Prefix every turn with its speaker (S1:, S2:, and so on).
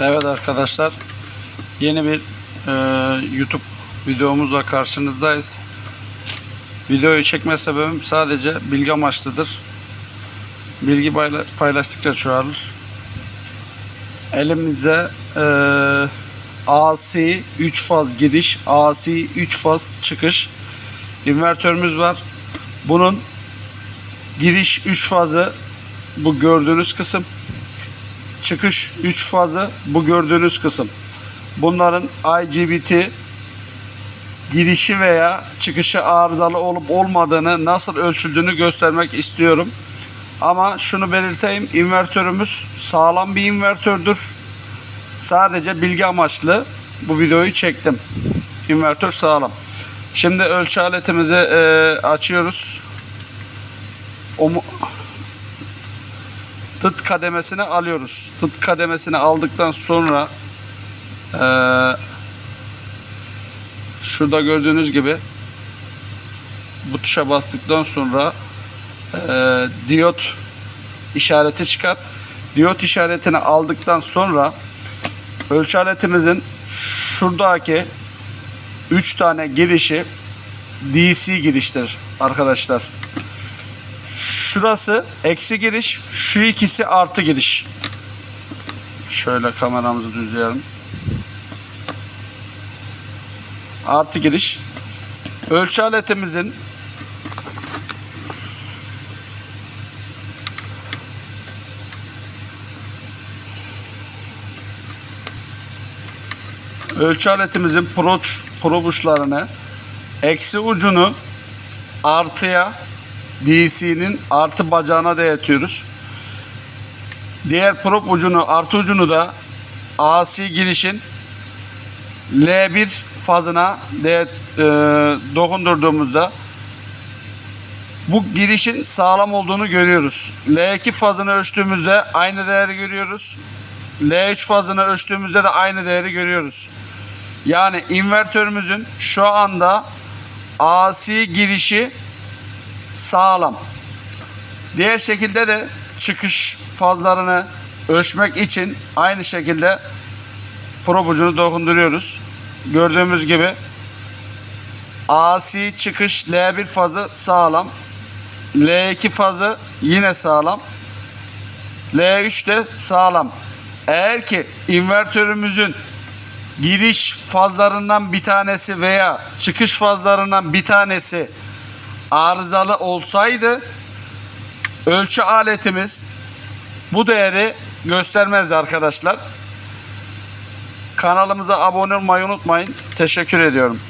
S1: Evet arkadaşlar yeni bir e, YouTube videomuzla karşınızdayız. Videoyu çekme sebebim sadece bilgi amaçlıdır. Bilgi payla- paylaştıkça çoğalır. Elimizde e, AC 3 faz giriş, AC 3 faz çıkış invertörümüz var. Bunun giriş 3 fazı bu gördüğünüz kısım çıkış 3 fazı bu gördüğünüz kısım. Bunların IGBT girişi veya çıkışı arızalı olup olmadığını nasıl ölçüldüğünü göstermek istiyorum. Ama şunu belirteyim invertörümüz sağlam bir invertördür. Sadece bilgi amaçlı bu videoyu çektim. İnvertör sağlam. Şimdi ölçü aletimizi e, açıyoruz. O tıt kademesini alıyoruz. Tıt kademesini aldıktan sonra eee, şurada gördüğünüz gibi bu tuşa bastıktan sonra eee, diyot işareti çıkar. Diyot işaretini aldıktan sonra ölçü aletimizin şuradaki 3 tane girişi DC giriştir arkadaşlar. Şurası eksi giriş, şu ikisi artı giriş. Şöyle kameramızı düzleyelim. Artı giriş. Ölçü aletimizin ölçü aletimizin proç, probuşlarını eksi ucunu artıya DC'nin artı bacağına dayatıyoruz. Diğer prop ucunu artı ucunu da AC girişin L1 fazına dayat, e, dokundurduğumuzda bu girişin sağlam olduğunu görüyoruz. L2 fazını ölçtüğümüzde aynı değeri görüyoruz. L3 fazını ölçtüğümüzde de aynı değeri görüyoruz. Yani invertörümüzün şu anda AC girişi sağlam. Diğer şekilde de çıkış fazlarını ölçmek için aynı şekilde prob ucunu dokunduruyoruz. Gördüğümüz gibi AC çıkış L1 fazı sağlam. L2 fazı yine sağlam. L3 de sağlam. Eğer ki invertörümüzün giriş fazlarından bir tanesi veya çıkış fazlarından bir tanesi arızalı olsaydı ölçü aletimiz bu değeri göstermez arkadaşlar. Kanalımıza abone olmayı unutmayın. Teşekkür ediyorum.